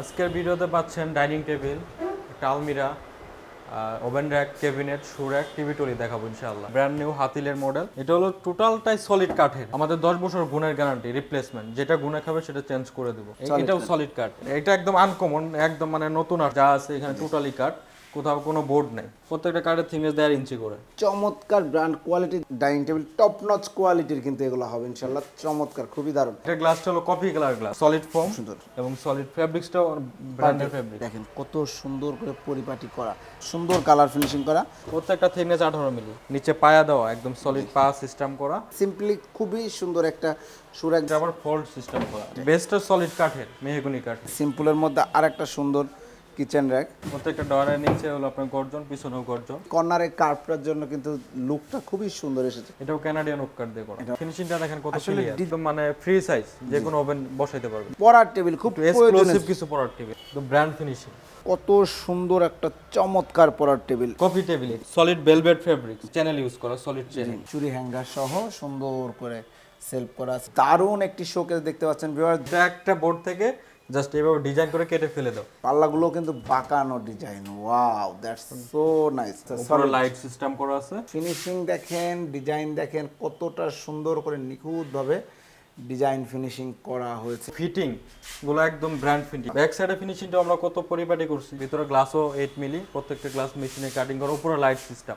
আজকের ভিডিওতে পাচ্ছেন ডাইনিং টেবিল একটা আলমিরা oven rack cabinet shoe rack TV trolley দেখাবো ইনশাআল্লাহ। ব্র্যান্ড নিউ হাতিলের মডেল। এটা হলো টোটালটাই সলিড কাঠের। আমাদের দশ বছর গুণের গ্যারান্টি রিপ্লেসমেন্ট যেটা গুণে খাবে সেটা চেঞ্জ করে দেবো। এটাও সলিড কাঠ। এটা একদম আনকমন একদম মানে নতুন আর যা আছে এখানে টোটালি কাঠ। কোথাও কোনো বোর্ড নাই। প্রত্যেকটা কাঠের থিকনেস দেড় ইঞ্চি করে। চমৎকার ব্র্যান্ড কোয়ালিটির ডাইনিং টেবিল টপ নচ কোয়ালিটির কিন্তু এগুলো হবে ইনশাল্লাহ চমৎকার খুবই দারুণ। এটা গ্লাসটা হলো coffee colour glass solid foam সুন্দর। এবং সলিড ফেব্রিক্সটাও ব্র্যান্ডের ফেব্রিক দেখেন কত সুন্দর করে পরিপাটি করা সুন্দর কালার ফিনিশিং করা। প্রত্যেকটা থিকনেস আঠারো মিলি। নিচে পায়া দেওয়া একদম সলিড পা সিস্টেম করা। সিম্পলি খুবই সুন্দর একটা এটা আবার ফোল্ড সিস্টেম করা। বেস্টটা সলিড কাঠের মেহগুনি কাঠের। সিম্পলের মধ্যে আরেকটা সুন্দর কিচেন র্যাক প্রত্যেকটা ডয়ারের নিচে হলো আপনার গর্জন পিছনেও গর্জন। কর্নারে কার্ভটার জন্য কিন্তু লুকটা খুবই সুন্দর এসেছে। এটাও কানাডিয়ান ওক কাঠ দিয়ে করা। ফিনিশিংটা দেখেন কত ক্লিয়ার মানে ফ্রি সাইজ যে কোনো ওভেন বসাইতে পারবে পড়ার টেবিল খুব এক্সক্লুসিভ কিছু পড়ার টেবিল একদম ব্র্যান্ড ফিনিশিং কত সুন্দর একটা চমৎকার পড়ার table coffee table solid velvet fabric channel use করা সলিড চ্যানেল চুরি হ্যাঙ্গার সহ সুন্দর করে সেলফ করা। দারুণ একটি শোকেস দেখতে পাচ্ছেন ভিউয়ার একটা বোর্ড থেকে জাস্ট এভাবে ডিজাইন করে কেটে ফেলে দাও। পাল্লাগুলো কিন্তু বাঁকানো design wow that's so nice উপরে লাইট সিস্টেম করা আছে। ফিনিশিং দেখেন ডিজাইন দেখেন কতটা সুন্দর করে নিখুঁতভাবে ডিজাইন ফিনিশিং করা হয়েছে। ফিটিংগুলো একদম ব্র্যান্ড ফিটিং ব্যাক সাইডে ফিনিশিংটা আমরা কত পরিপাটি করছি? ভিতরে গ্লাসও এইট মিলি প্রত্যেকটা গ্লাস মেশিনে কাটিং করা উপরে লাইট সিস্টেম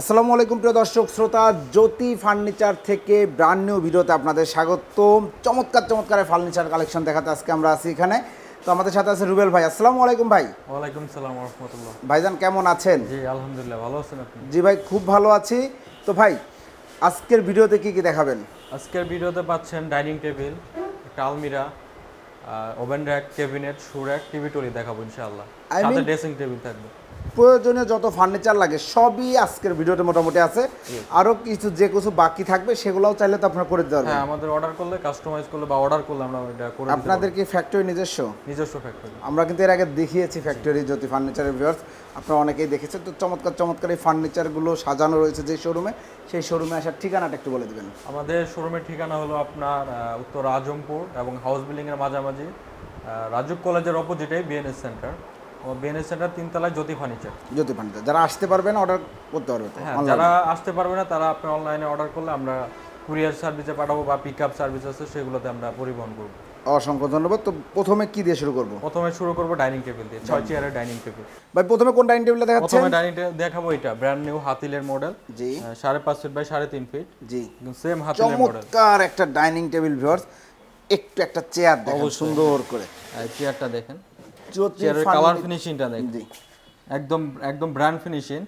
আসসালামু আলাইকুম প্রিয় দর্শক শ্রোতা জ্যোতি ফার্নিচার থেকে ব্র্যান্ড নিউ ভিডিওতে আপনাদের স্বাগত চমৎকার চমৎকার ফার্নিচার কালেকশন দেখাতে আজকে আমরা আছি এখানে। তো আমাদের সাথে আছে রুবেল ভাই। আসসালামু আলাইকুম ভাই। ওয়ালাইকুম সালাম রহমতুল্লাহ। ভাইজান কেমন আছেন? জি আলহামদুলিল্লাহ ভালো আছেন আপনি? জি ভাই খুব ভালো আছি। তো ভাই আজকের ভিডিওতে কি কি দেখাবেন? আজকের ভিডিওতে পাচ্ছেন ডাইনিং টেবিল একটা আলমিরা oven rack cabinet shoe rack TV trolley দেখাবো ইনশাআল্লাহ। সাথে ড্রেসিং টেবিল থাকবে। প্রয়োজনীয় যত ফার্নিচার লাগে সবই আজকের ভিডিওতে মোটামুটি আছে। আরও কিছু যে কিছু বাকি থাকবে সেগুলোও চাইলে তো আপনারা করে দিতে পারবেন। হ্যাঁ আমাদের অর্ডার করলে কাস্টমাইজ করলে বা অর্ডার করলে আমরা এটা করে আপনাদের কি ফ্যাক্টরি নিজস্ব? নিজস্ব ফ্যাক্টরি আমরা কিন্তু এর আগে দেখিয়েছি ফ্যাক্টরি জ্যোতি ফার্নিচারের ভিউয়ার্স আপনারা অনেকেই দেখেছেন তো চমৎকার চমৎকার এই ফার্নিচারগুলো সাজানো রয়েছে যে শোরুমে সেই শোরুমে আসার ঠিকানাটা একটু বলে দিবেন। আমাদের শোরুমের ঠিকানা হলো আপনার উত্তর আজমপুর এবং হাউস বিল্ডিং এর মাঝামাঝি রাজুক কলেজের অপোজিটে বিএনএস সেন্টার বিএনএস সেন্টার তিনতলায় জ্যোতি ফার্নিচার। জ্যোতি ফার্নিচার। যারা আসতে পারবেন অর্ডার করতে পারবে হ্যাঁ যারা আসতে পারবে না তারা আপনি অনলাইনে অর্ডার করলে আমরা কুরিয়ার সার্ভিসে পাঠাবো বা পিক আপ সার্ভিস আছে সেগুলোতে আমরা পরিবহন করব। অসংখ্য ধন্যবাদ। তো প্রথমে কি দিয়ে শুরু করব? প্রথমে শুরু করব ডাইনিং টেবিল দিয়ে ছয় চেয়ারের ডাইনিং টেবিল ভাই প্রথমে কোন ডাইনিং টেবিলটা দেখাচ্ছেন? প্রথমে ডাইনিং টেবিল দেখাবো এটা ব্র্যান্ড নিউ হাতিলের মডেল জি। সাড়ে পাঁচ ফিট বাই সাড়ে তিন ফিট জি। সেম হাতিলের মডেল চমৎকার একটা ডাইনিং টেবিল ভিউয়ার্স একটু একটা চেয়ার দেখেন। সুন্দর করে। চেয়ারটা দেখেন। কালার ফিনিশিংটা দেখেন জি। একদম একদম ব্র্যান্ড ফিনিশিং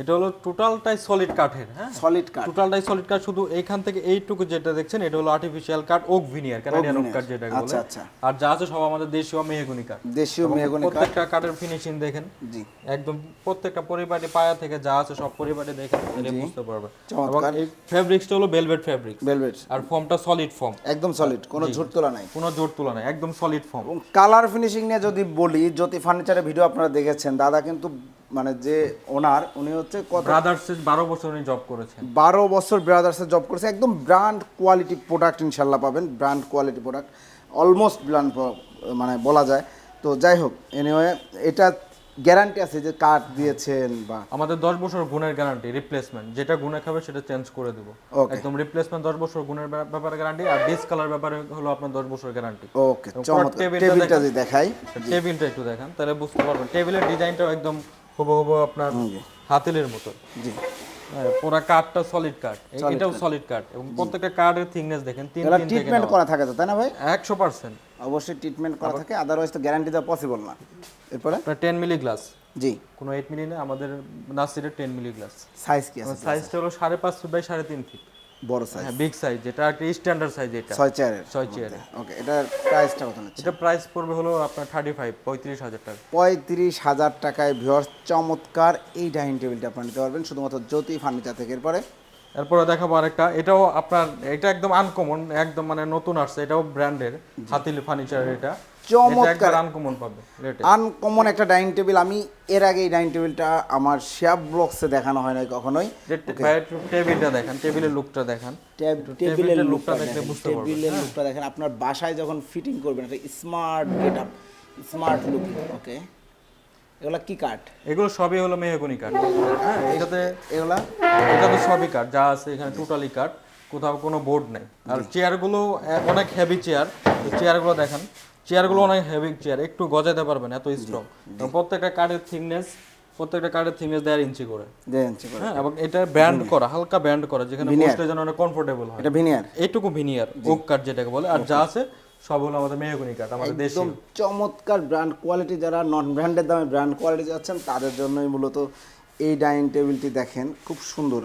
এটা হলো টোটালটাই সলিড কাঠের হ্যাঁ? সলিড কাঠ টোটালটাই সলিড কাঠ শুধু এইখান থেকে এইটুকু যেটা দেখছেন এটা হলো আর্টিফিশিয়াল কাঠ ওক ভিনিয়ার কানাডিয়ান ওক কাঠ যেটা আচ্ছা, বলে। আচ্ছা। আর যা আছে সব আমাদের দেশীয় মেহগুনি কাঠ দেশীয় মেহগনি কাঠ প্রত্যেকটা কাঠের ফিনিশিং দেখেন। জি। একদম প্রত্যেকটা পরিপাটি পায়া থেকে যা আছে সব পরিপাটি দেখেন তাহলে বুঝতে পারবে এবং এই ফেব্রিক্সটা হলো ভেলভেট ফেব্রিক ভেলভেট আর ফর্মটা সলিড ফর্ম একদম সলিড কোনো ঝুট তোলা নাই। কোনো জোর তুলা নাই একদম সলিড ফর্ম কালার ফিনিশিং নিয়ে যদি বলি জ্যোতি ফার্নিচারের ভিডিও আপনারা দেখেছেন দাদা কিন্তু মানে যে ওনার উনি হচ্ছে কত ব্রাদার্স বারো বছর উনি জব করেছেন। বারো বছর ব্রাদার্সে জব করেছে। একদম ব্র্যান্ড কোয়ালিটি প্রোডাক্ট ইনশাল্লাহ পাবেন brand quality product almost brand মানে বলা যায়। তো যাই হোক এনিওয়ে এটা গ্যারান্টি আছে যে কাঠ দিয়েছেন বা? আমাদের দশ বছর গুণের গ্যারান্টি রিপ্লেসমেন্ট যেটা গুণে খাবে সেটা চেঞ্জ করে দেবো. একদম রিপ্লেসমেন্ট দশ বছর গুণের ব্যাপারে গ্যারান্টি আর ডিসকালার ব্যাপারে হলো আপনার দশ বছর গ্যারান্টি ওকে চমৎকার। টেবিলটা যদি দেখাই। টেবিলটা একটু দেখান তাহলে বুঝতে পারবেন। টেবিলের ডিজাইনটাও একদম হুবহু আপনার হাতিলের মতো। জি। হ্যাঁ, পুরা কাঠটা সলিড কাঠ এটাও সলিড কাঠ এবং প্রত্যেকটা কাঠের থিকনেস দেখেন তিন তিন ট্রিটমেন্ট করা থাকে তো তাই না ভাই? একশো পার্সেন্ট অবশ্যই ট্রিটমেন্ট করা থাকে আদারওয়াইজ তো গ্যারান্টি দেওয়া পসিবল না। এরপরে? আপনার টেন মিলি গ্লাস জি। কোনো এইট মিলি না আমাদের নার্সারির টেন মিলি গ্লাস সাইজ কি আছে সাইজটা হলো সাড়ে পাঁচ ফিট বাই সাড়ে তিন ফিট বড় সাইজ হ্যাঁ বিগ সাইজ যেটা একটা স্ট্যান্ডার্ড সাইজ এটা। ছয় চেয়ারের ছয় চেয়ারে ওকে এটার প্রাইসটা কত নিচ্ছে? এটা প্রাইস পড়বে হলো আপনার থার্টি ফাইভ পঁয়ত্রিশ হাজার টাকা। পঁয়ত্রিশ হাজার টাকায় ভিওর্স চমৎকার এই ডাইনিং টেবিলটা আপনারা নিতে পারবেন। শুধুমাত্র জ্যোতি ফার্নিচার থেকে। এরপরে এরপরে দেখাবো আরেকটা। এটাও আপনার এটা একদম আনকমন একদম মানে নতুন আসছে এটাও ব্র্যান্ডের হাতিল ফার্নিচার এটা। চমৎকার। আনকমন পাবে আনকমন একটা ডাইনিং টেবিল আমি এর আগে এই ডাইনিং টেবিলটা আমার শেয়াব ব্লগসে দেখানো হয় নাই কখনোই। টেবিলটা দেখেন টেবিলের লুকটা দেখেন। টেবিলের লুকটা দেখলে বুঝতে পারবেন, টেবিলের লুকটা দেখেন। আপনার বাসায় যখন ফিটিং করবেন একটা smart get up smart look okay এগুলা কি কাঠ? এগুলো সবই হলো মেহগনি কাঠ। হ্যাঁ এটাতে এগুলা? এটা তো সবই কাঠ যা আছে এখানে টোটালি কাঠ কোথাও কোনো বোর্ড নাই। আর চেয়ারগুলো অনেক হেভি চেয়ার চেয়ারগুলো দেখেন চেয়ারগুলো অনেক হেভি চেয়ার একটু গজাতে পারবেন এত স্ট্রং প্রত্যেকটা কাঠের থিকনেস প্রত্যেকটা কাঠের থিকনেস দেড় ইঞ্চি করে। দেড় ইঞ্চি করে। হ্যাঁ এবং এটা ব্যান্ড করা হালকা ব্যান্ড করা যেখানে বসলে যেন অনেক কমফোর্টেবল হয়। এটা ভিনিয়ার এইটুকু ভিনিয়ার ওক কাঠ যেটাকে বলে আর যা আছে সব হলো আমাদের মেহগনি কাঠ আমাদের দেশি একদম চমৎকার ব্র্যান্ড কোয়ালিটি যারা নন ব্র্যান্ডের দামে ব্র্যান্ড কোয়ালিটি যাচ্ছেন তাদের জন্যই মূলত এই ডাইনিং টেবিলটি দেখেন। খুব সুন্দর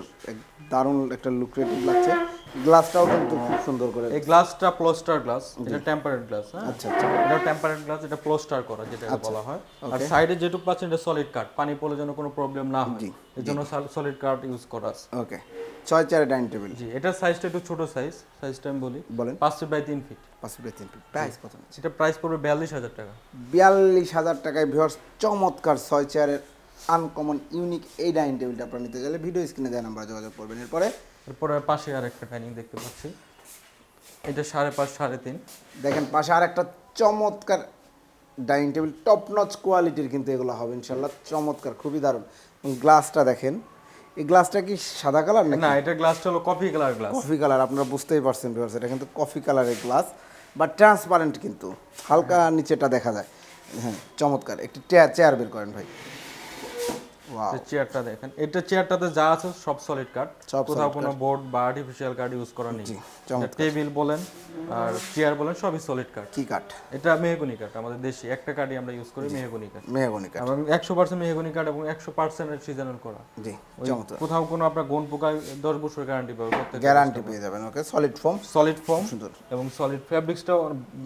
দারুণ একটা লুক্রেটিভ লাগছে। গ্লাসটাও কিন্তু খুব সুন্দর করে। এই গ্লাসটা প্লোস্টার গ্লাস এটা টেম্পারেট গ্লাস হ্যাঁ? আচ্ছা আচ্ছা। এটা টেম্পারেট গ্লাস এটা প্লোস্টার করা যেটা বলা হয়। আর সাইডে যেটুকু পাচ্ছেন এটা সলিড কাট পানি পড়লে যেন কোনো প্রবলেম না হয়। এর জন্য সলিড কাট ইউজ করা আছে। ওকে ছয় চারে ডাইনিং টেবিল। জি এটার সাইজটা একটু ছোট সাইজ সাইজটা আমি বলি। বলেন। পাঁচ ফিট বাই তিন ফিট পাঁচ ফুটের তিন ফিট প্রাইস কত এটা প্রাইস পড়বে বিয়াল্লিশ হাজার টাকা। বিয়াল্লিশ হাজার টাকায় ভিউয়ার্স চমৎকার ছয় চেয়ারের আনকমন ইউনিক এই ডাইনিং টেবিলটা আপনারা নিতে গেলে ভিডিও স্ক্রিনে দেওয়া নাম্বার যোগাযোগ করবেন। এরপরে? এরপরে পাশে আর একটা ডাইনিং দেখতে পাচ্ছি। এটা সাড়ে পাঁচ সাড়ে তিন। দেখেন পাশে আর একটা চমৎকার ডাইনিং টেবিল টপ নচ কোয়ালিটির কিন্তু এগুলো হবে ইনশাল্লাহ চমৎকার খুবই দারুণ। গ্লাসটা দেখেন এই গ্লাসটা কি সাদা কালার নাকি? না এটা গ্লাসটা হলো coffee colour glass coffee colour আপনারা বুঝতেই পারছেন ভিউয়ার্স এটা কিন্তু কফি কালারের গ্লাস বা ট্রান্সপারেন্ট কিন্তু হালকা নিচেটা দেখা যায়। হ্যাঁ চমৎকার একটি চেয়ার বের করেন ভাই। চেয়ারটা দেখেন এটা চেয়ারটাতে যা আছে সব সলিড কাঠ কোথাও কোনো বোর্ড বা আর্টিফিশিয়াল কাঠ ইউজ করা নেই। টেবিল বলেন আর চেয়ার বলেন সবই সলিড কাঠ কি কাঠ এটা মেহগনি কাঠ আমাদের দেশি। একটা কাঠই আমরা ইউজ করি মেহগনি কাঠ মেহগনি কাঠ এবং একশো পার্সেন্ট মেহগনি কাঠ এবং একশো পার্সেন্ট সিজনাল করা। জি কোথাও কোনো আপনার গোন পোকায় দশ বছর গ্যারান্টি পাবে গ্যারান্টি পেয়ে যাবেন okay solid form solid form সুন্দর। এবং সলিড ফ্যাব্রিক্সটাও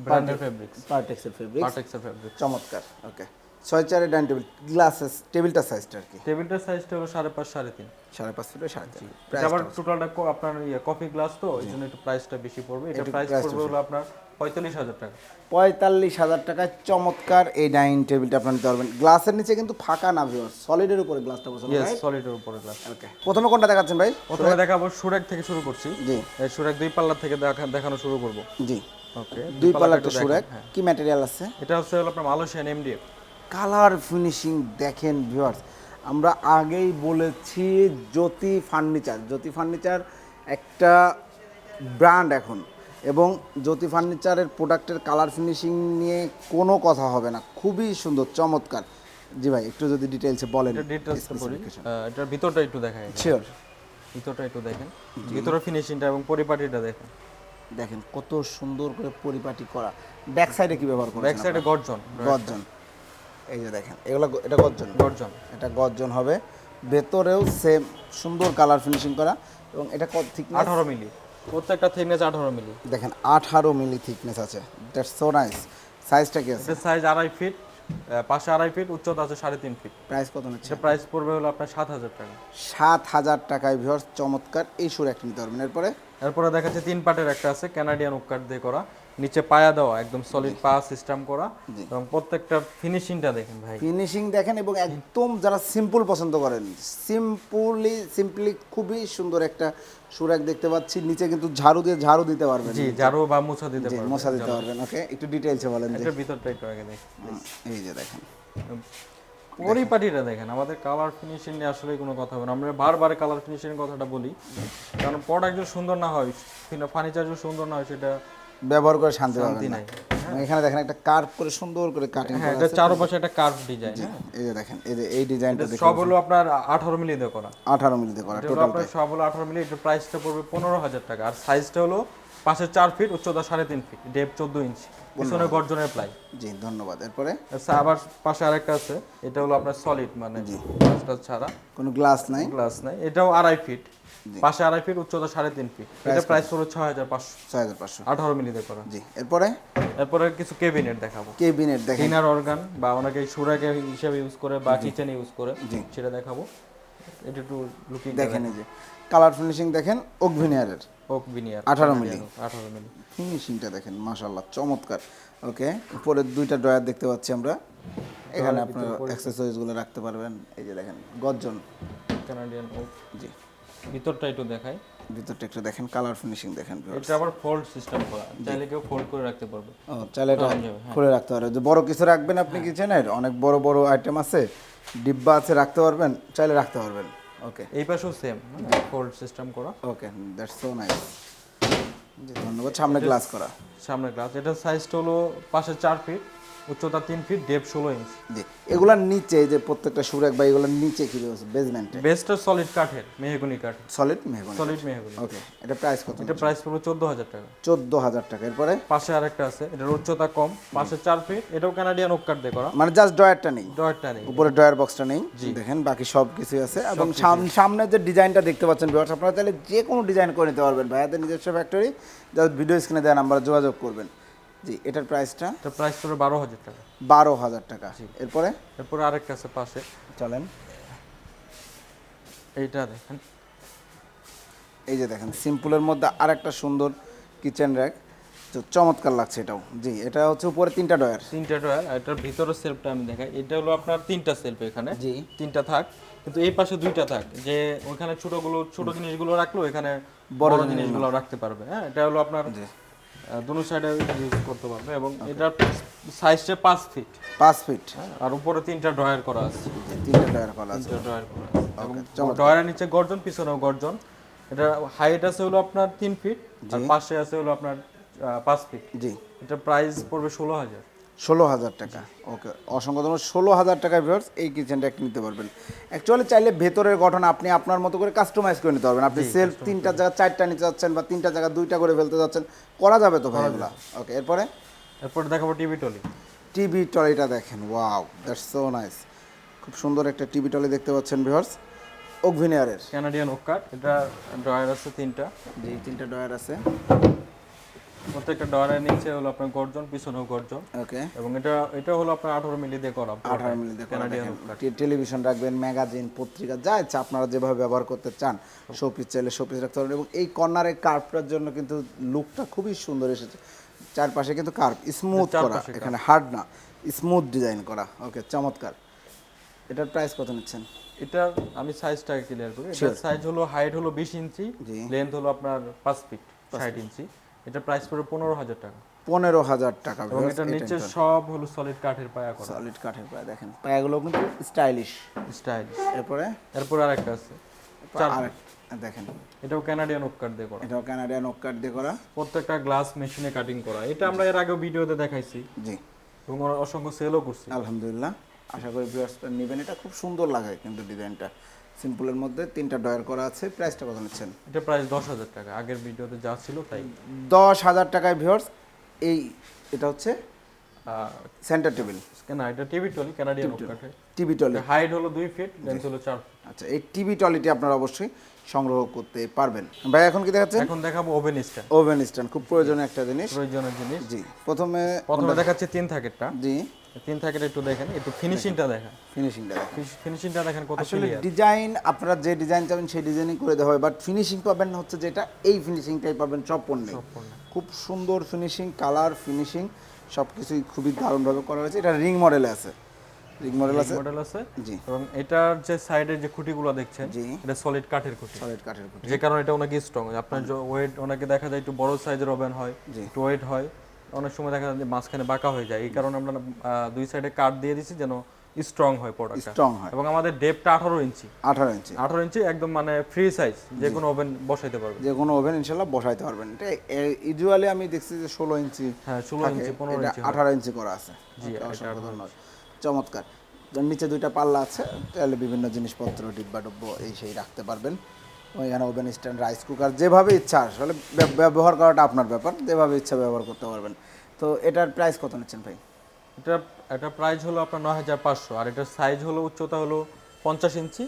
ব্র্যান্ডের ফ্যাব্রিক্স পার্টেক্সের ফেব্রিক পার্টেক্সের ফ্যাব্রিক চমৎকার ওকে ছয় চারের ডাইনিং টেবিল গ্লাসেস টেবিলটা সাইজটা আর কি। টেবিলটার সাইজটা হলো সাড়ে পাঁচ সাড়ে তিন। সাড়ে পাঁচ ফিটের সাড়ে তিন। আবার টোটালটা আপনার ইয়ে কফি গ্লাস তো এই জন্য একটু প্রাইসটা বেশি পড়বে। এটা প্রাইস পড়বে হলো আপনার পঁয়তাল্লিশ হাজার টাকা। পঁয়তাল্লিশ হাজার টাকায় চমৎকার এই ডাইনিং টেবিলটা আপনারা নিতে পারবেন। গ্লাসের নিচে কিন্তু ফাঁকা না ভিউয়ার সলিডের উপরে গ্লাসটা বসানো ইয়েস সলিডের উপরে গ্লাস ওকে প্রথমে কোনটা দেখাচ্ছেন ভাই? প্রথমে দেখাবো সুরাক থেকে শুরু করছি। জি। সুরাক দুই পাল্লা থেকে দেখা- দেখানো শুরু করব। জি। ওকে দুই পাল্লাটা সুরেক। কি ম্যাটেরিয়াল আছে? এটা হচ্ছে হলো আপনার মালয়েশিয়ান এমডিএফ কালার ফিনিশিং দেখেন ভিউয়ার্স আমরা আগেই বলেছি জ্যোতি ফার্নিচার জ্যোতি ফার্নিচার একটা ব্র্যান্ড এখন এবং জ্যোতি ফার্নিচারের প্রোডাক্টের কালার ফিনিশিং নিয়ে কোনো কথা হবে না খুবই সুন্দর চমৎকার। জি ভাই একটু যদি ডিটেলসে বলেন এটার ভিতরটা একটু দেখাই শিওর ভিতরটা একটু দেখেন। ভিতরের ফিনিশিংটা এবং পরিপাটিটা দেখেন। দেখেন কত সুন্দর করে পরিপাটি করা। ব্যাক সাইডে কি ব্যবহার ব্যাক করবেন সাইডে গর্জন। গর্জন। এই যে দেখেন এগুলো এটা গর্জন। গর্জন। এটা গর্জন হবে। ভেতরেও সেম সুন্দর কালার ফিনিশিং করা এবং এটা কত থিকনেস আঠারো মিলি। প্রত্যেকটা থিকনেস আঠারো মিলি। দেখেন আঠারো মিলি থিকনেস আছে। দ্যাটস সো নাইস সাইজটা কি আছে? সাইজ আড়াই ফিট পাশে আড়াই ফিট উচ্চতা আছে সাড়ে তিন ফিট প্রাইস কত নিচ্ছে? প্রাইস পড়বে হলো আপনার সাত হাজার টাকা। সাত হাজার টাকায় ভিউয়ার্স চমৎকার। এই সুর একটা নিতে পারবেন। এরপরে? এরপরে দেখা যাচ্ছে তিন পাটের একটা আছে কানাডিয়ান উকার দিয়ে করা। নিচে পায়া দেওয়া একদম সলিড পা সিস্টেম করা। এবং প্রত্যেকটা ফিনিশিংটা দেখেন ভাই। ফিনিশিং দেখেন এবং একদম যারা সিম্পল পছন্দ করেন সিম্পলি সিম্পলি খুবই সুন্দর একটা সুরাক দেখতে পাচ্ছি। নিচে কিন্তু ঝাড়ু দিয়ে ঝাড়ু দিতে পারবেন। জি ঝাড়ু বা মুছা দিতে পারবেন। মশা দিতে পারবেন ওকে একটু ডিটেলসে বলেন যে। এটার ভিতরটা একটু আগে দেখেন। এই যে দেখেন। পরিপাটিটা দেখেন। আমাদের কালার ফিনিশিং নিয়ে আসলে কোনো কথা হবে না। আমরা বারবার কালার ফিনিশিং কথাটা বলি। কারণ প্রোডাক্ট যদি সুন্দর না হয় ফার্নিচার যদি সুন্দর না হয় সেটা ব্যবহার করে শান্তি শান্তি পাবেন না। নাই। এখানে দেখেন একটা কার্ভ করে সুন্দর করে কাটিং হ্যাঁ করা এটা চারপাশে একটা কার্ভ ডিজাইন এই যে দেখেন এই যে এই ডিজাইনটা দেখে সব হলো আপনার আঠারো মিলি দিয়ে করা। আঠারো মিলিতে করা এটা হলো আপনার সব হলো আঠারো মিলি এটার প্রাইসটা পড়বে পনেরো হাজার টাকা। আর সাইজটা হলো পাশে চার ফিট উচ্চতা সাড়ে তিন ফিট ডেপ চোদ্দ ইঞ্চি পিছনে গর্জনের প্লাই জি ধন্যবাদ। এরপরে? আচ্ছা, আবার পাশে আরেকটা আছে এটা হলো আপনার সলিড মানে জি। গ্লাসটা ছাড়া। কোনো গ্লাস নাই? গ্লাস নাই এটাও আড়াই ফিট পাশে আড়াই ফিট উচ্চতা সাড়ে তিন ফিট এটা প্রাইস পড়বে ছয় হাজার পাঁচশো। ছয় হাজার পাঁচশো। আঠারো মিলিতে করা। জি এরপরে? এরপরে কিছু কেবিনেট দেখাবো। কেবিনেট দেখেন ডিনার অর্গান বা অনেকে সুরাকে হিসেবে ইউজ করে বা কিচেনে ইউজ করে সেটা দেখাবো। এটা একটু লুকিং দেখেন এই যে কালার ফিনিশিং দেখেন ওকভিনিয়ারের ওক বিনিয়ার 18 মিলি। আঠারো মিলি। ফিনিশিংটা দেখেন মাশাল্লাহ চমৎকার। ওকে উপরে দুইটা ড্রয়ার দেখতে পাচ্ছি আমরা। এখানে আপনার অ্যাক্সেসরিজগুলো রাখতে পারবেন। এই যে দেখেন গর্জন। কানাডিয়ান ওক জি। ভিতরটা একটু দেখাই। ভিতরটা একটু দেখেন কালার ফিনিশিং দেখেন। এটা আবার ফোল্ড সিস্টেম করা। চাইলে কেউ ফোল্ড করে রাখতে পারবে। ও চাইলে এটা করা হ্যাঁ। খুলে রাখতে পারবেন যে বড় কিছু রাখবেন আপনি কিচেনের অনেক বড় বড় আইটেম আছে ডিব্বা আছে রাখতে পারবেন চাইলে রাখতে পারবেন। ওকে এই পাশেও সেম ফোল্ড সিস্টেম করা। ওকে দ্যাটস সো নাইস ধন্যবাদ। সামনে গ্লাস করা। সামনে গ্লাস এটার সাইজটা হলো পাশে চার ফিট উচ্চতা তিন ফিট ডেপ ষোলো ইঞ্চ জি এগুলার নিচে যে প্রত্যেকটা সুরেক বা এগুলোর নিচে কি রয়েছে? বেসমেন্টে বেস্টটা সলিড কাঠের মেহগুনি কাঠ। সলিড মেহগুনি সলিড মেহগুনি ওকে এটা প্রাইস কত এটা প্রাইস পড়বে চোদ্দ হাজার টাকা। চোদ্দ হাজার টাকা। এরপরে? পাশে আরেকটা আছে এটার উচ্চতা কম পাশে চার ফিট এটাও কানাডিয়ান ওক কাঠ দিয়ে করা। মানে জাস্ট ডয়ারটা নেই? ডয়ারটা নেই। উপরে ডয়ার বক্সটা নেই? দেখেন বাকি সব কিছু আছে। এবং সাম- সামনে যে ডিজাইনটা দেখতে পাচ্ছেন ভিউয়ার্স আপনারা চাইলে যে কোনো ডিজাইন করে নিতে পারবেন। ভাইয়াদের নিজস্ব ফ্যাক্টরি জাস্ট ভিডিও স্ক্রিনে দেওয়া নাম্বারে যোগাযোগ করবেন। জি এটার প্রাইসটা এটা প্রাইস পড়বে বারো হাজার টাকা। বারো হাজার টাকা। এরপরে? এরপরে আরেকটা আছে পাশে। চলেন। এইটা দেখেন। এই যে দেখেন সিম্পলের মধ্যে আরেকটা সুন্দর কিচেন র্যাক তো চমৎকার লাগছে এটাও। জি এটা হচ্ছে উপরে তিনটা ডয়ার তিনটা ডয়ার আর এটার ভিতরের সেলফটা আমি দেখাই। এটা হলো আপনার তিনটা সেলফ এখানে। জি। তিনটা থাক। কিন্তু এই পাশে দুইটা থাক। যে ওখানে ছোটগুলো ছোট জিনিসগুলো রাখল এখানে বড় বড় জিনিসগুলো। রাখতে পারবে। হ্যাঁ এটা হলো আপনার দুনো সাইডে ইউজ করতে পারবে এবং এটা সাইজটা পাঁচ ফিট পাঁচ ফিট হ্যাঁ আর উপরে তিনটা ড্রয়ার করা আছে। তিনটা ড্রয়ার করা আছে। তিনটা ড্রয়ার করা আছে। এবং ড্রয়ারের নিচে গর্জন পিছনেও গর্জন। এটা হাইট আছে হলো আপনার তিন ফিট আর পাশে আছে হলো আপনার পাঁচ ফিট জি। এটা প্রাইস পড়বে ষোলো হাজার। ষোলো হাজার টাকা। ওকে অসংখ্য ধন্যবাদ। ষোলো হাজার টাকায় ভিউয়ার্স এই কিচেনটা একটা নিতে পারবেন। অ্যাকচুয়ালি চাইলে ভেতরের গঠন আপনি আপনার মতো করে কাস্টমাইজ করে নিতে পারবেন। আপনি সেলফ তিনটা জায়গা চারটা নিতে যাচ্ছেন বা তিনটা জায়গা দুইটা করে ফেলতে যাচ্ছেন করা যাবে তো ভাই এগুলা? ওকে এরপরে? এরপরে দেখাবো টিভি টলি টিভি টলিটা দেখেন ওয়াও দ্যাটস সো নাইস খুব সুন্দর একটা টিভি টলি দেখতে পাচ্ছেন ভিউয়ার্স ওকভিনিয়ারের ক্যানাডিয়ান ওক কাঠ এটা ড্রয়ার আছে তিনটা। যে তিনটা ড্রয়ার আছে। প্রত্যেকটা ডয়ারের নিচে হলো আপনার গর্জন পিছনেও গর্জন। ওকে এবং এটা এটা হলো আপনার আঠারো মিলি দিয়ে করা। আঠারো মিনিট দেখুন ক্যানাডিয়ান দেখেন। টে- টেলিভিশন রাখবেন ম্যাগাজিন পত্রিকা যা ইচ্ছা আপনারা যেভাবে ব্যবহার করতে চান শোপিস চাইলে শোপিস রাখতে পারবেন এবং এই কর্নারের কার্ভটার জন্য কিন্তু লুকটা খুবই সুন্দর এসেছে। চারপাশে কিন্তু কার্ভ স্মুথ করা এখানে হার্ড না স্মুথ ডিজাইন করা। ওকে চমৎকার। এটার প্রাইস কত নিচ্ছেন? এটার আমি সাইজটাকে ক্লিয়ার করি। এটার সাইজ হলো হাইট হলো বিশ ইঞ্চি লেন্থ হলো আপনার পাঁচ ফিট ষাট ইঞ্চি। এটা প্রাইস পড়বে পনেরো হাজার টাকা। পনেরো হাজার টাকা এবং এটার নিচে সব হলো সলিড কাঠের পায়া করা। সলিড কাঠের পায়ে দেখেন পায়াগুলো কিন্তু স্টাইলিশ স্টাইলিশ এরপরে? এরপর আরেকটা আছে। দেখেন। এটাও ক্যানাডিয়ান ওক কাঠ দিয়ে করা। এটাও কানাডিয়ান ওক কাঠ দিয়ে করা। প্রত্যেকটা গ্লাস মেশিনে কাটিং করা। এটা আমরা এর আগেও ভিডিওতে দেখাইছি। জি। এবং অসংখ্য সেলও করছি। আলহামদুলিল্লাহ। আশা করি ভিউয়ার্সটা নেবেন। এটা খুব সুন্দর লাগে কিন্তু ডিজাইনটা সিম্পলের মধ্যে তিনটা ডয়ার করা আছে প্রাইসটা কত নিচ্ছেন? এটা প্রাইস দশ হাজার টাকা আগের ভিডিওতে যা ছিল তাই। দশ হাজার টাকায় ভিউয়ার্স এই এটা হচ্ছে সেন্টার টেবিল না এটা TV trolley Canadian oak TV trolley. Height হলো দুই ফিট লেন্থ হলো চার আচ্ছা এই টিভি টলিটি আপনারা অবশ্যই সংগ্রহ করতে পারবেন। ভাই এখন কি দেখাচ্ছেন? এখন দেখাবো ওভেন স্ট্যান্ড ওভেন স্ট্যান্ড খুব প্রয়োজনীয় একটা জিনিস। প্রয়োজনীয় জিনিস। জি প্রথমে প্রথমে দেখাচ্ছে তিন থাকেরটা জি। তিন থাকের একটু দেখেন একটু ফিনিশিংটা দেখেন। ফিনিশিংটা দেখেন। ফিনিশিংটা দেখেন কত আসলে ডিজাইন আপনারা যে ডিজাইন চাবেন সেই ডিজাইনই করে দেওয়া হয় বাট ফিনিশিং পাবেন হচ্ছে যেটা এই ফিনিশিংটাই পাবেন সব পণ্যে খুব সুন্দর ফিনিশিং কালার ফিনিশিং সব কিছুই খুবই দারুণভাবে করা হয়েছে। এটা রিং মডেলে আছে। রিং মডেল আছে। মডেল আছে। জি। এবং এটার যে সাইডের যে খুঁটিগুলো দেখছেন জি। এটা সলিড কাঠের খুঁটি। সলিড কাঠের খুঁটি। যে কারণে এটা অনেক স্ট্রং আপনার ওয়েট অনেকে দেখা যায় একটু বড় সাইজের ওভেন হয়। একটু ওয়েট হয়। অনেক সময় দেখা যায় যে মাঝখানে বাঁকা হয়ে যায়। এই কারণে আমরা দুই সাইডে কাঠ দিয়ে দিছি যেন স্ট্রং হয় প্রোডাক্টটা স্ট্রং হয়। এবং আমাদের ডেপটা আঠারো ইঞ্চি। আঠারো ইঞ্চি। আঠারো ইঞ্চি একদম মানে ফ্রি সাইজ যে কোনো ওভেন বসাইতে পারবে যে কোনো ওভেন ইনশাল্লাহ বসাইতে পারবেন। এটা ইউজুয়ালি আমি দেখছি যে ষোলো ইঞ্চি হ্যাঁ ষোলো ইঞ্চি পনেরো ইঞ্চি আঠারো ইঞ্চি করা আছে। জি, ধন্যবাদ। চমৎকার। নিচে দুইটা পাল্লা আছে। তাহলে বিভিন্ন জিনিসপত্র ডিব্বা ডব্ব এই সেই রাখতে পারবেন। ওইখানে ওভেন স্ট্যান্ড রাইস কুকার যেভাবে ইচ্ছা আসলে ব্যবহার করাটা আপনার ব্যাপার যেভাবে ইচ্ছা ব্যবহার করতে পারবেন। তো এটার প্রাইস কত নিচ্ছেন ভাই? এটা এটা প্রাইস হলো আপনার নয় হাজার পাঁচশো আর এটার সাইজ হলো উচ্চতা হলো পঞ্চাশ ইঞ্চি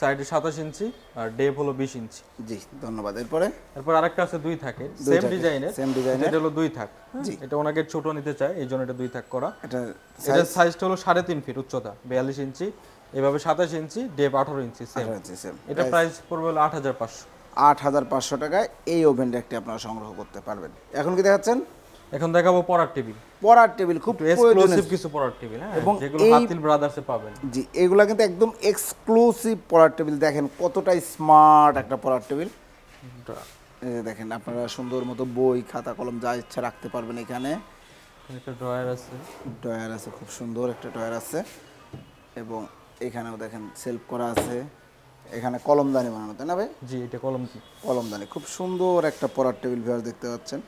সাইডে সাতাশ ইঞ্চি আর ডেপ হলো বিশ ইঞ্চি। জি ধন্যবাদ। এরপরে? এরপর আরেকটা আছে দুই থাকে সেম ডিজাইনের design এর। এটা হলো দুই থাক। জি। এটা ওনাকে ছোট নিতে চায় এই জন্য এটা দুই থাক করা। এটা এটার সাইজটা হলো সাড়ে তিন ফিট উচ্চতা বিয়াল্লিশ ইঞ্চি। এভাবে সাতাশ ইঞ্চি ডেপ আঠারো ইঞ্চি সেম ইঞ্চি সেম এটা প্রাইস পড়বে হলো আট হাজার পাঁচশো। আট হাজার পাঁচশো টাকায় এই ওভেন র্যাকটি আপনারা সংগ্রহ করতে পারবেন। এখন কি দেখাচ্ছেন? এখন দেখাবো পড়ার টেবিল। পড়ার টেবিল খুব এক্সক্লুসিভ কিছু পড়ার টেবিল হ্যাঁ এবং যেগুলো হাতিল ব্রাদার্সে পাবেন। জি এগুলা কিন্তু একদম এক্সক্লুসিভ পড়ার টেবিল। দেখেন কতটাই স্মার্ট একটা পড়ার টেবিল। দেখেন আপনারা সুন্দর মতো বই খাতা কলম যা ইচ্ছা রাখতে পারবেন এখানে। একটা ড্রয়ার আছে। ড্রয়ার আছে খুব সুন্দর একটা ড্রয়ার আছে। এবং এখানেও দেখেন সেলফ করা আছে। এখানে কলমদানি বানানো তাই না ভাই? জি এটা কলম কি? কলমদানি খুব সুন্দর একটা পড়ার টেবিল ভিউয়ার দেখতে পাচ্ছেন।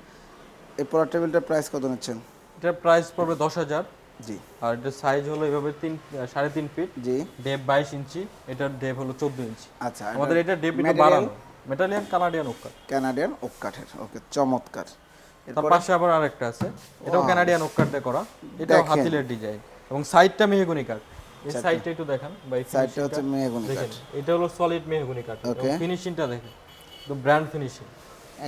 এই পড়ার টেবিলটার প্রাইস কত নিচ্ছেন? এটার প্রাইস পড়বে দশ হাজার। জি। আর এটার সাইজ হলো এভাবে তিন সাড়ে তিন ফিট জি। ডেপ বাইশ ইঞ্চি এটার ডেপ হলো চোদ্দ ইঞ্চি। আচ্ছা আমাদের এটা ডেপ material? বাড়ানো মেটালিয়ান কানাডিয়ান ওকার কানাডিয়ান ওক কাঠের ওকে চমৎকার। তার পাশে আবার আরেকটা আছে। এটাও কানাডিয়ান ওকার দিয়ে করা। এটাও। হাতিলের ডিজাইন এবং সাইডটা মেহগুনি কাঠ এই সাইডটা একটু দেখান এই সাইডটা হচ্ছে মেহগুনি কাঠ এটা হলো সলিড মেহগুনি কাঠ. ফিনিশিংটা দেখেন তো ব্র্যান্ড ফিনিশিং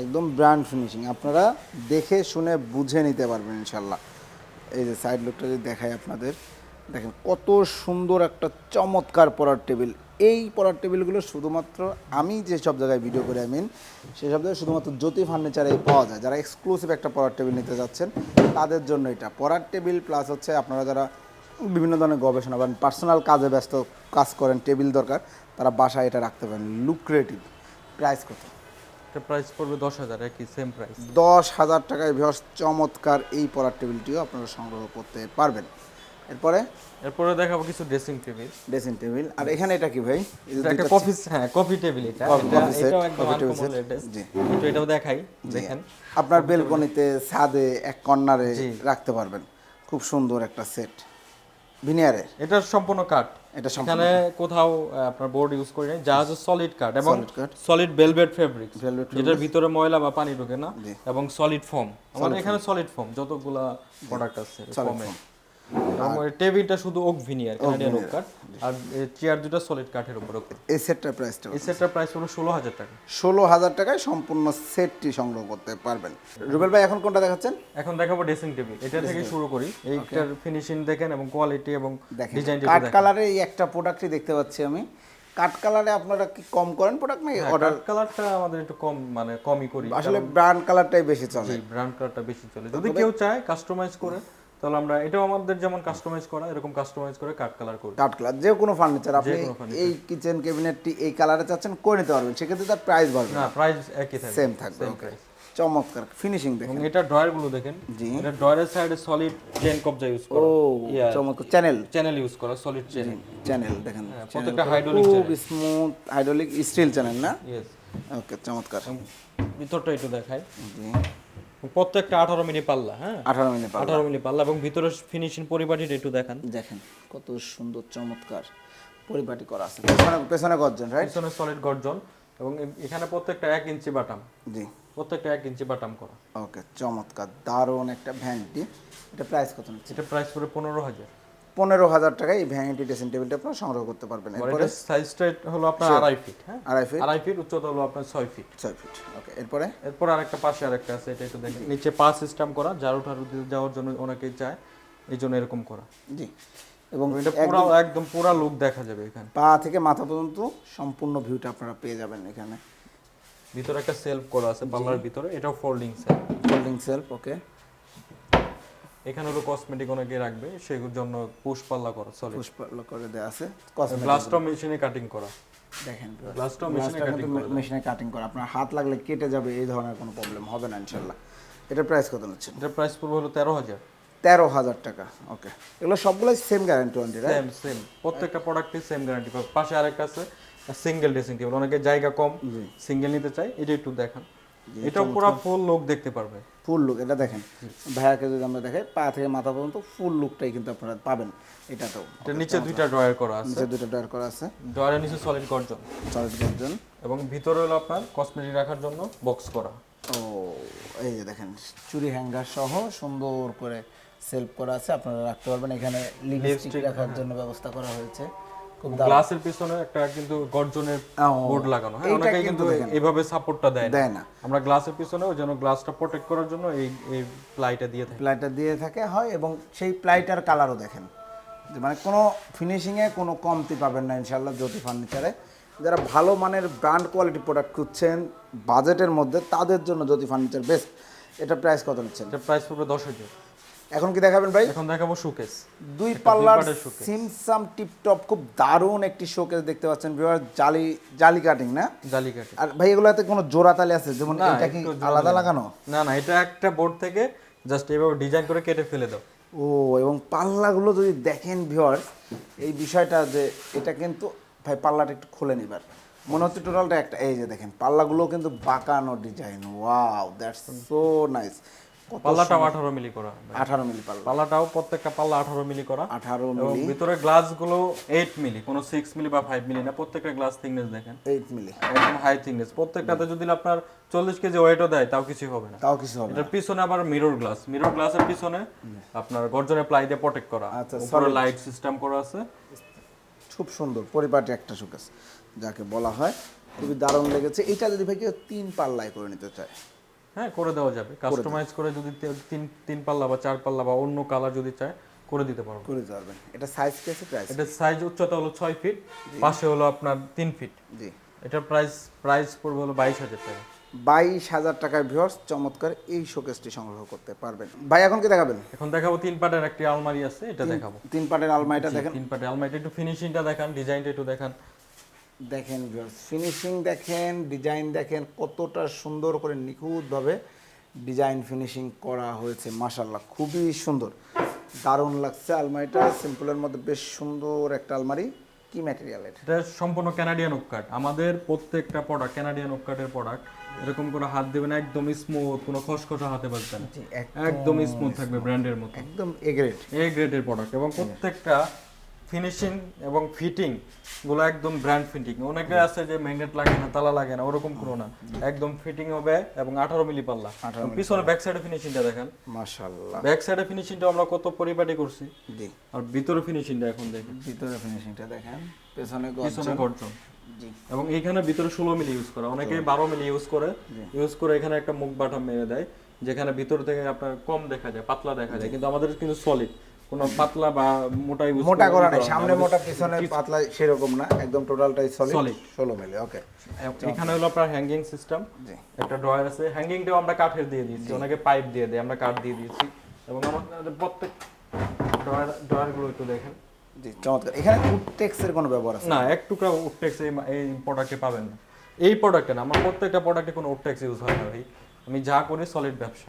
একদম ব্র্যান্ড ফিনিশিং আপনারা দেখে শুনে বুঝে নিতে পারবেন ইনশাল্লাহ এই যে সাইড লুকটা যদি দেখাই আপনাদের দেখেন কত সুন্দর একটা চমৎকার পড়ার টেবিল এই পড়ার টেবিলগুলো শুধুমাত্র আমি যেসব জায়গায় ভিডিও করে আই মিন সেই সব জায়গায় শুধুমাত্র জ্যোতি ফার্নিচারেই পাওয়া যায়। যারা এক্সক্লুসিভ একটা পড়ার টেবিল নিতে যাচ্ছেন তাদের জন্য এটা। পড়ার টেবিল প্লাস হচ্ছে আপনারা যারা বিভিন্ন ধরনের গবেষণা বা পার্সোনাল কাজে ব্যস্ত কাজ করেন টেবিল দরকার তারা বাসায় এটা রাখতে পারেন। লুক্রেটিভ প্রাইস কত? প্রাইস পড়বে দশ হাজার একই সেম প্রাইস দশ হাজার টাকায় বৃহৎ চমৎকার এই পড়ার টেবিলটিও আপনারা সংগ্রহ করতে পারবেন। এরপরে? এরপরে দেখাবো কিছু ড্রেসিং টেবিল ড্রেসিং টেবিল আর এখানে এটা কি ভাই? এটা একটা কফি হ্যাঁ কফি টেবিল এটা। এটা- একদম latest। জি। একটু এটাও দেখাই দেখেন। আপনার বেলকনিতে ছাদে এক কর্নারে রাখতে পারবেন। খুব সুন্দর একটা সেট ভিনিয়ারের এটা সম্পূর্ণ কাঠ এটা সেখানে এখানে কোথাও আপনার বোর্ড ইউজ করি নাই যা হচ্ছে সলিড কাঠ এবং সলিড ভেলভেট ফেব্রিক যেটার ভিতরে ময়লা বা পানি ঢোকে না এবং সলিড ফোম আমাদের এখানে সলিড ফোম যতগুলা প্রোডাক্ট আছে ফোমে টেবিলটা শুধু ওক ভিনিয়ার কানাডিয়ান ওক কাঠ আর চেয়ার দুটো সলিড কাঠের উপর এই সেটটার প্রাইসটা এই সেটটার প্রাইস হলো ষোলো হাজার টাকা। ষোলো হাজার টাকায় সম্পূর্ণ সেটটি সংগ্রহ করতে পারবেন। রুবেল ভাই এখন কোনটা দেখাচ্ছেন? এখন দেখাবো ড্রেসিং টেবিল এটা থেকে শুরু করি। এইটার ফিনিশিং দেখেন এবং কোয়ালিটি এবং দেখেন কাঠ কালারে এই একটা প্রোডাক্টই দেখতে পাচ্ছি আমি। কাঠ কালারে আপনারা কি কম করেন প্রোডাক্ট নাকি অর্ডার কালারটা আমাদের একটু কম মানে কমই করি। আসলে ব্র্যান্ড কালারটাই বেশি চলে। ব্র্যান্ড কালারটা বেশি চলে। যদি কেউ চায় কাস্টমাইজ করে তাহলে আমরা এটাও আমাদের যেমন কাস্টমাইজ করা এরকম কাস্টমাইজ করে কাট কালার করি। কাঠ কালার যে কোনো ফার্নিচার আপনি এই কিচেন ক্যাবিনেটটি এই কালারে চাচ্ছেন করে নিতে পারবেন। সেক্ষেত্রে তার প্রাইস বাড়বে। না প্রাইস একই থাকবে। সেম থাকবে ওকে চমৎকার ফিনিশিং দেখেন। এটা ড্রয়ারগুলো দেখেন। জি। এটা ড্রয়ারের সাইডে সলিড চেন কবজা ইউজ ও চমৎকার। চ্যানেল চ্যানেল ইউজ করা সলিড চেন চ্যানেল দেখেন। হ্যাঁ, প্রত্যেকটা hydraulic খুব স্মুথ হাইড্রোলিক স্টিল চ্যানেল না? ইয়েস ওকে চমৎকার। ভিতরটা একটু দেখাই। জি। প্রত্যেকটা আঠারো মিনিট পাল্লা হ্যাঁ? আঠারো মিনিট আঠারো মিনিট পাল্লা এবং ভিতরে ফিনিশিং পরিপাটিটা একটু দেখান। দেখেন কত সুন্দর চমৎকার পরিপাটি করা আছে। পেছনে পেছনে গর্জন রাইট পেছনে সলিড গর্জন এবং এখানে প্রত্যেকটা এক ইঞ্চি বাটাম। জি। প্রত্যেকটা এক ইঞ্চি বাটাম করা। ওকে চমৎকার দারুণ একটা ভ্যানটি। এটা প্রাইস কত এটা প্রাইস পড়ে পনেরো হাজার। পনেরো হাজার টাকায় এই ভ্যানিটি ড্রেসিং টেবিলটা আপনারা সংগ্রহ করতে পারবেন। আর এরপরে সাইজটা হলো আপনার আড়াই ফিট হ্যাঁ? আড়াই ফিট আড়াই ফিট উচ্চতা হলো আপনার ছয় ফিট ছয় ফিট ওকে এরপরে? এরপর আরেকটা পাশে আরেকটা আছে এটা একটু দেখেন। নিচে পা সিস্টেম করা ঝাড়ু ঠাড়ু দিয়ে যাওয়ার জন্য অনেকেই চায় এই জন্য এরকম করা। জি এবং এটা পুরো একদম পুরো লুক দেখা যাবে এখানে। পা থেকে মাথা পর্যন্ত সম্পূর্ণ ভিউটা আপনারা পেয়ে যাবেন এখানে। ভিতরে একটা সেলফ করা আছে পার্লার ভিতরে এটাও folding shelf folding shelf okay এখানে হলো কসমেটিক অনেকে রাখবে সেগুলোর জন্য পুশ পাল্লা করা সলিড পুষ্প করে দেওয়া আছে cosmetic গ্লাসটা মেশিনে কাটিং করা। দেখেন গ্লাসটাও মেশিনে কাটিং করা। মেশিনে কাটিং করা। আপনার হাত লাগলে কেটে যাবে এই ধরনের কোনো প্রবলেম হবে না ইনশাল্লাহ এটার প্রাইস কত নিচ্ছেন? এটার প্রাইস পড়বে হলো তেরো হাজার। তেরো হাজার টাকা ওকে এগুলো সবগুলোই same guarantee warranty right same same প্রত্যেকটা প্রোডাক্টই সেম গ্যারান্টি পাবে। পাশে আরেকটা আছে সিঙ্গেল ড্রেসিং টেবিল অনেকে জায়গা কম সিঙ্গেল নিতে চাই এটা একটু দেখান। এটাও পুরো ফুল লোক দেখতে পারবে। ফুল লুক এটা দেখেন। ভাইয়াকে যদি আমরা দেখাই পা থেকে মাথা পর্যন্ত ফুল লুকটাই কিন্তু আপনারা পাবেন। এটা নিচে দুইটা ড্রয়ার করা আছে। নিচে দুটো ডয়ার করা আছে। ড্রয়ারের নিচে সলিড গর্জন। সলিড গর্জন। এবং ভিতরে হলো আপনার কসমেটিক রাখার জন্য বক্স করা। ও এই যে দেখেন চুরি হ্যাঙ্গার সহ সুন্দর করে সেলফ করা আছে। আপনারা রাখতে পারবেন। এখানে লিপস্টিক রাখার জন্য ব্যবস্থা করা হয়েছে। গ্লাসের পিছনে একটা কিন্তু গর্জনের বোর্ড লাগানো হ্যাঁ? অনেকেই কিন্তু। এইভাবে সাপোর্টটা দেয় দেয় না। আমরা গ্লাসের জন্য গ্লাসটা প্রোটেক্ট করার জন্য এই এই প্লাইটা দিয়ে থাকি। প্লাইটা দিয়ে থাকে হয় এবং সেই প্লাইটার কালারও দেখেন। মানে কোনো ফিনিশিংয়ে কোনো কমতি পাবেন না ইনশাল্লাহ জ্যোতি ফার্নিচারে যারা ভালো মানের ব্র্যান্ড কোয়ালিটি প্রোডাক্ট খুঁজছেন বাজেটের মধ্যে তাদের জন্য জ্যোতি ফার্নিচার বেস্ট এটা প্রাইস কত নিচ্ছেন? এটা প্রাইস পড়বে দশ হাজার। এখন কি দেখাবেন ভাই? এখন দেখাবো শোকেস দুই পাল্লার। সিমসাম টিপটপ খুব দারুণ একটি শোকেস দেখতে পাচ্ছেন ভিউয়ার জালি জালি কাটিং না? জালি কাঠি আর ভাই এগুলাতে কোনো জোড়া তালি আছে? যেমন এটা কি আলাদা লাগানো? না না এটা একটা বোর্ড থেকে জাস্ট এভাবে ডিজাইন করে কেটে ফেলে দাও। ও এবং পাল্লাগুলো যদি দেখেন ভিউয়ার এই বিষয়টা যে এটা কিন্তু ভাই পাল্লাটা একটু খুলে নিবার মনে হচ্ছে টোটালটা একটা এই যে দেখেন পাল্লাগুলো কিন্তু বাঁকানো design wow that's so nice পাল্লাটাও আঠারো মিলি করা আঠারো মিলি পাল্লা। পাল্লাটাও প্রত্যেকটা পাল্লা আঠারো মিলি করা। আঠারো এবং মিলি। ভিতরে গ্লাসগুলো এইট মিলি কোনো সিক্স মিলি বা ফাইভ মিলি না প্রত্যেকটা গ্লাস থিকনেস দেখেন। Eight milli. একদম হাই থিকনেস প্রত্যেকটাতে যদি আপনার চল্লিশ কেজি ওয়েটও দেয় তাও কিছু হবে না। তাও কিছু হবে। এটার পিছনে আবার মিরর গ্লাস মিরর গ্লাসের পিছনে আপনার গর্জনের প্লাই দিয়ে প্রোটেক্ট করা। আচ্ছা, উপরে লাইট সিস্টেম করা আছে। খুব সুন্দর। পরিপাটি একটা শোকেস যাকে বলা হয়। খুবই দারুণ লেগেছে। এটা যদি ভাই তিন পাল্লায় করে নিতে চায় হ্যাঁ করে দেওয়া যাবে। কাস্টমাইজ করে যদি তিন তিন পাল্লা বা চার পাল্লা বা অন্য কালার যদি চায় করে দিতে পারব। করে পারবেন। এটা সাইজ কি আছে? প্রাইস এটা সাইজ উচ্চতা হলো ছয় ফিট পাশে হলো আপনার তিন ফিট জি। এটার প্রাইস প্রাইস পড়বে হলো বাইশ হাজার টাকা। বাইশ হাজার টাকার ভিউয়ার্স চমৎকার এই শোকেসটি সংগ্রহ করতে পারবেন। ভাই এখন কি দেখাবেন? এখন দেখাবো তিন পাটের একটি আলমারি আছে এটা দেখাবো। তিন পাটের আলমারিটা দেখেন। তিন পাটের আলমারিটা একটু ফিনিশিংটা দেখান ডিজাইনটা একটু দেখান। দেখেন ফিনিশিং দেখেন ডিজাইন দেখেন কতটা সুন্দর করে নিখুঁতভাবে ডিজাইন ফিনিশিং করা হয়েছে মাশাল্লাহ খুবই সুন্দর। দারুণ লাগছে আলমারিটা সিম্পলের মধ্যে বেশ সুন্দর একটা আলমারি। কি ম্যাটেরিয়ালের এটা? সম্পূর্ণ ক্যানাডিয়ান উপকাট আমাদের প্রত্যেকটা প্রোডাক্ট ক্যানাডিয়ান উপকাটের প্রোডাক্ট এরকম করে হাত দেবেন একদম স্মুথ কোনো খসখসা হাতে বাজবে না। একদম স্মুথ থাকবে ব্র্যান্ডের মতো। একদম এগ্রেড এ গ্রেডের প্রোডাক্ট এবং প্রত্যেকটা ফিনিশিং এবং ফিটিংগুলো একদম ব্র্যান্ড ফিটিং অনেকে আছে যে ম্যাগনেট লাগে না তালা লাগে না ওরকম কোনো না। একদম ফিটিং হবে এবং আঠারো মিলি পাল্লা। পিছনে ব্যাক সাইডে ফিনিশিংটা দেখেন। মাশাল্লাহ ব্যাক সাইডে ফিনিশিংটা আমরা কত পরিপাটি করছি? জি। আর ভিতরে ফিনিশিংটা এখন দেখেন। ভিতরে ফিনিশিংটা দেখেন। পেছনে পিছনে গর্জন। জি। এবং এখানে ভিতরে ষোলো মিলি ইউজ করা। অনেকে বারো মিলি ইউজ করে। ইউজ করে এখানে একটা মুখ বাটা মেরে দেয় যেখানে ভিতর থেকে আপনার কম দেখা যায় পাতলা দেখা যায়। কিন্তু আমাদের কিন্তু সলিড কোনো পাতলা বা মোটা ইউজ মোটা করা নাই সামনে মোটা পিছনে পাতলা সেরকম না একদম টোটালটাই সলিড ষোলো মিলি ওকে এখানে হলো আপনার হ্যাঙ্গিং সিস্টেম একটা ড্রয়ার আছে হ্যাঙ্গিংটাও আমরা কাঠের দিয়ে দিয়েছি পাইপ দিয়ে দেয় আমরা কাঠ দিয়ে দিয়েছি এবং আমাদের প্রত্যেক ড্রয়ার ড্রয়ারগুলো একটু দেখেন। জি চমৎকার। এখানে উডটেক্সের কোনো ব্যবহার আছে? না এক টুকরা উডটেক্স এই এই প্রোডাক্টে পাবেন না। এই প্রোডাক্টে না আমার প্রত্যেকটা প্রোডাক্টে কোনো উডটেক্স ইউজ হয় না ভাই। আমি যা করি সলিড ব্যবসা।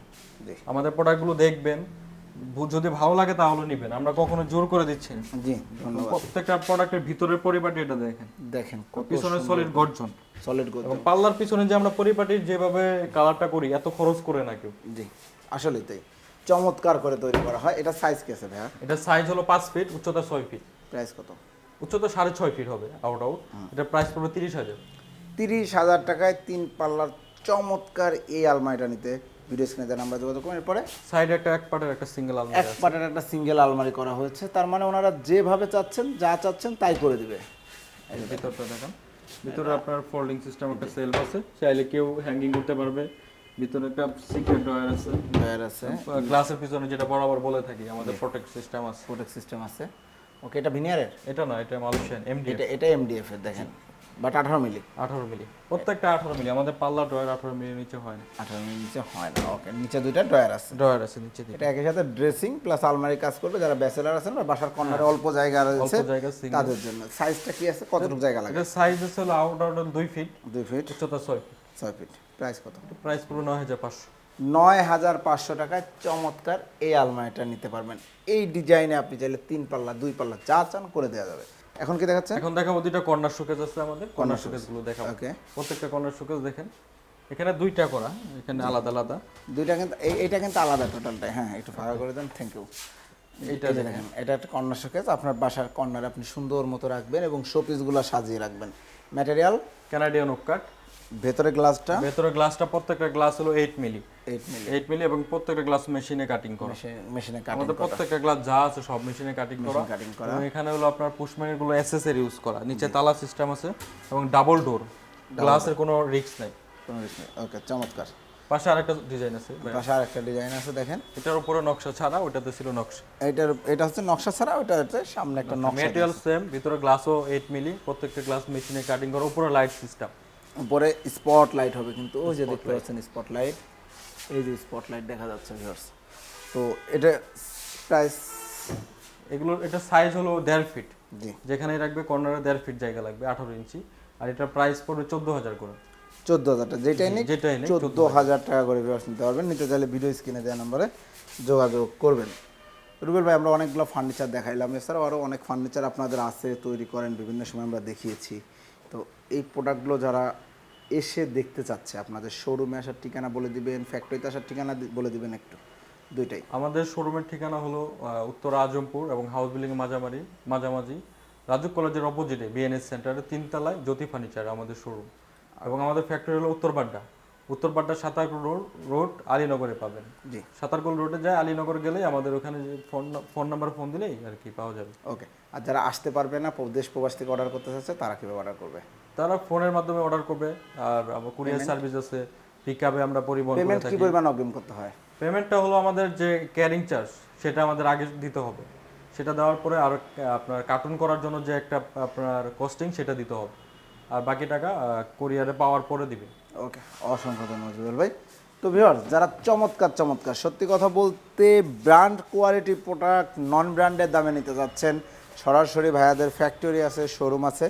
আমাদের প্রোডাক্টগুলো দেখবেন যদি ভালো লাগে তাহলে নিবেন। আমরা কখনো জোর করে দিচ্ছি জি ধন্যবাদ। প্রত্যেকটা প্রোডাক্টের ভিতরের পরিপাটি এটা দেখেন। দেখেন পিছনে সলিড গর্জন। সলিড গোল এবং পাল্লার পিছনে যে আমরা পরিপাটির যেভাবে কালারটা করি এত খরচ করে না কেউ। জি আসলে তাই। চমৎকার করে তৈরি করা হয়। এটা সাইজ কি আছে ভাইয়া? এটা সাইজ হলো পাঁচ ফিট উচ্চতা ছয় ফিট প্রাইস কত? উচ্চতা সাড়ে ছয় ফিট হবে আউট আউট এটা প্রাইস পড়বে তিরিশ হাজার। তিরিশ হাজার টাকায় তিন পাল্লার চমৎকার এই আলমারিটা নিতে ভিডিও স্ক্রিনে দেন আমরা যোগাযোগ এরপরে সাইডে একটা এক পাটের একটা সিঙ্গেল আলমারি আছে। পাটের একটা সিঙ্গেল আলমারি করা হয়েছে। তার মানে ওনারা যেভাবে চাচ্ছেন যা চাচ্ছেন তাই করে দিবে। ভিতরটা দেখেন। ভিতরে আপনার ফোল্ডিং সিস্টেম একটা সেলফ আছে। চাইলে কেউ হ্যাঙ্গিং করতে পারবে। ভিতরে একটা সিক্রেট ড্রয়ার আছে। ড্রয়ার আছে। গ্লাসের পিছনে যেটা বরাবর বলে থাকি আমাদের প্রোটেক্ট সিস্টেম আছে। প্রোটেক্ট সিস্টেম আছে। ওকে এটা ভিনিয়ারের এটা না এটা মালয়েশিয়ান এমডি এটা এটা এমডিএফ এর দেখেন। বাট আঠারো মিলি। আঠারো মিলি। প্রত্যেকটা আঠারো মিলি। আমাদের পাল্লা ড্রয়ার আঠারো মিলি নিচে হয় না। আঠারো মিলি নিচে হয় না ওকে নিচে দুইটা ড্রয়ার আছে। ড্রয়ার আছে নিচে এটা একই সাথে ড্রেসিং প্লাস আলমারি কাজ করবে যারা ব্যাচেলার আছেন বা বাসার কর্নারে অল্প জায়গা রয়েছে হ্যাঁ। অল্প জায়গা single। তাদের জন্য। সাইজটা কি আছে? কতটুকু জায়গা লাগে? সাইজ আছে হলো আউট আউট দুই ফিট দুই ফিট উচ্চতা ছয় ফিট ছয় ফিট প্রাইস কত? প্রাইস পুরো নয় হাজার পাঁচশো। নয় হাজার পাঁচশো টাকায় চমৎকার এই আলমারিটা নিতে পারবেন। এই ডিজাইনে আপনি চাইলে তিন পাল্লা দুই পাল্লা যা চান করে দেওয়া যাবে। এখন কি দেখাচ্ছে? এখন দেখাবো দুইটা কর্নার শোকেস আছে আমাদের। কর্নার শোকেসগুলো দেখাবো। ওকে প্রত্যেকটা কর্নার শোকেস দেখেন। এখানে দুইটা করা এখানে আলাদা আলাদা। দুইটা কিন্তু এই- এটা কিন্তু আলাদা টোটালটাই হ্যাঁ একটু ফাঁকা করে দেন থ্যাংক ইউ এইটা এটা দেখেন। এটা একটা কর্নার শোকেস আপনার বাসার কর্নার আপনি সুন্দর মতো রাখবেন এবং শোপিসগুলো সাজিয়ে রাখবেন। ম্যাটেরিয়াল কানাডিয়ান কাট ভেতরে গ্লাসটা? ভেতরে গ্লাসটা প্রত্যেকটা গ্লাস হলো eight milli eight milli eight milli এবং প্রত্যেকটা গ্লাস মেশিনে কাটিং করা। মেশিনে কাটিং আমাদের প্রত্যেকটা গ্লাস যা আছে সব মেশিনে কাটিং করা। কাটিং করা। এখানে হলো আপনার পুষমানিরগুলো এসএসএর ইউজ করা। নিচে তালা সিস্টেম আছে এবং ডাবল ডোর গ্লাসের কোনো রিস্ক নাই। কোনো রিস্ক নেই। ওকে চমৎকার। পাশে আরেকটা ডিজাইন আছে। পাশে আরেকটা ডিজাইন আছে দেখেন। এটার উপরে নকশা ছাড়া ওটাতে ছিল নকশা। এটার এটা হচ্ছে নকশা ছাড়া ওটা হচ্ছে সামনে একটা নকশা। মেটেরিয়াল সেম ভিতরে গ্লাসও এইট মিলি প্রত্যেকটা গ্লাস মেশিনে কাটিং করা। উপরে লাইট সিস্টেম উপরে স্পট লাইট হবে কিন্তু ওই যে দেখতে পাচ্ছেন স্পট লাইট এই যে স্পট লাইট দেখা যাচ্ছে ভিউয়ার্স তো এটা প্রাইস এগুলো এটা সাইজ হলো দেড় ফিট জি। যেখানে রাখবে কর্নারে দেড় ফিট জায়গা লাগবে আঠারো ইঞ্চি। আর এটা প্রাইস পড়বে চোদ্দ হাজার করে। চোদ্দ হাজারটা যেটাই নিক যেটাই নিক, চোদ্দ হাজার টাকা করে ভিউয়ার্স নিতে পারবেন। নিতে চাইলে ভিডিও স্ক্রিনে দেওয়া নম্বরে যোগাযোগ করবেন। রুবেল ভাই আমরা অনেকগুলো ফার্নিচার দেখাইলাম। এছাড়াও আরও অনেক ফার্নিচার আপনাদের আছে তৈরি করেন বিভিন্ন সময় আমরা দেখিয়েছি। তো এই প্রোডাক্টগুলো যারা এসে দেখতে চাচ্ছে আপনাদের শোরুমে আসার ঠিকানা বলে দিবেন ফ্যাক্টরিতে আসার ঠিকানা বলে দিবেন একটু দুইটাই। আমাদের শোরুমের ঠিকানা হলো উত্তর আজমপুর এবং হাউস বিল্ডিং মাঝামারি মাঝামাঝি। রাজু কলেজের অপোজিটে বিএনএস সেন্টারে তিনতলায় জ্যোতি ফার্নিচার আমাদের শোরুম এবং আমাদের ফ্যাক্টরি হলো উত্তরবাড্ডা উত্তরবাড্ডা সাতারকুল রোড রোড আলীনগরে পাবেন। জি। সাতারকুল রোডে যায় আলীনগর গেলেই আমাদের ওখানে ফোন ফোন নাম্বার ফোন দিলেই আর কি পাওয়া যাবে। ওকে আর যারা আসতে পারবে না দেশ প্রবাস থেকে অর্ডার করতে চাচ্ছে তারা কীভাবে অর্ডার করবে? তারা ফোনের মাধ্যমে অর্ডার করবে আর আমার কুরিয়ার সার্ভিস আছে পিক আমরা পরিবহন পেমেন্ট কী পরিমাণ অগ্রিম করতে হয়? পেমেন্টটা হলো আমাদের যে ক্যারিং চার্জ সেটা আমাদের আগে দিতে হবে। সেটা দেওয়ার পরে আর আপনার কার্টুন করার জন্য যে একটা আপনার কস্টিং সেটা দিতে হবে। আর বাকি টাকা কোরিয়ারে পাওয়ার পরে দিবে। ওকে অসংখ্য ধন্যবাদ জুয়েল ভাই। তো ভিউয়ার্স যারা চমৎকার চমৎকার সত্যি কথা বলতে ব্র্যান্ড কোয়ালিটি প্রোডাক্ট নন ব্র্যান্ডের দামে নিতে যাচ্ছেন সরাসরি ভাইয়াদের ফ্যাক্টরি আছে শোরুম আছে।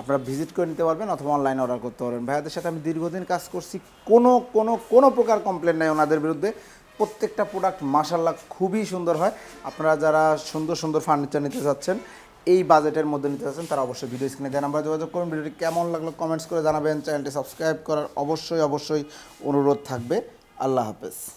আপনারা ভিজিট করে নিতে পারবেন অথবা অনলাইনে অর্ডার করতে পারবেন। ভাইয়াদের সাথে আমি দীর্ঘদিন কাজ করছি, কোনো কোনো কোনো প্রকার কমপ্লেন নাই ওনাদের বিরুদ্ধে। প্রত্যেকটা প্রোডাক্ট মাসাল্লাহ খুবই সুন্দর হয়। আপনারা যারা সুন্দর সুন্দর ফার্নিচার নিতে চাচ্ছেন এই বাজেটের মধ্যে নিতে চাচ্ছেন তারা অবশ্যই ভিডিও স্ক্রিনে দেন নাম্বার যোগাযোগ করুন। ভিডিওটি কেমন লাগল কমেন্টস করে জানাবেন। চ্যানেলটি সাবস্ক্রাইব করার অবশ্যই অবশ্যই অনুরোধ থাকবে। আল্লাহ হাফেজ।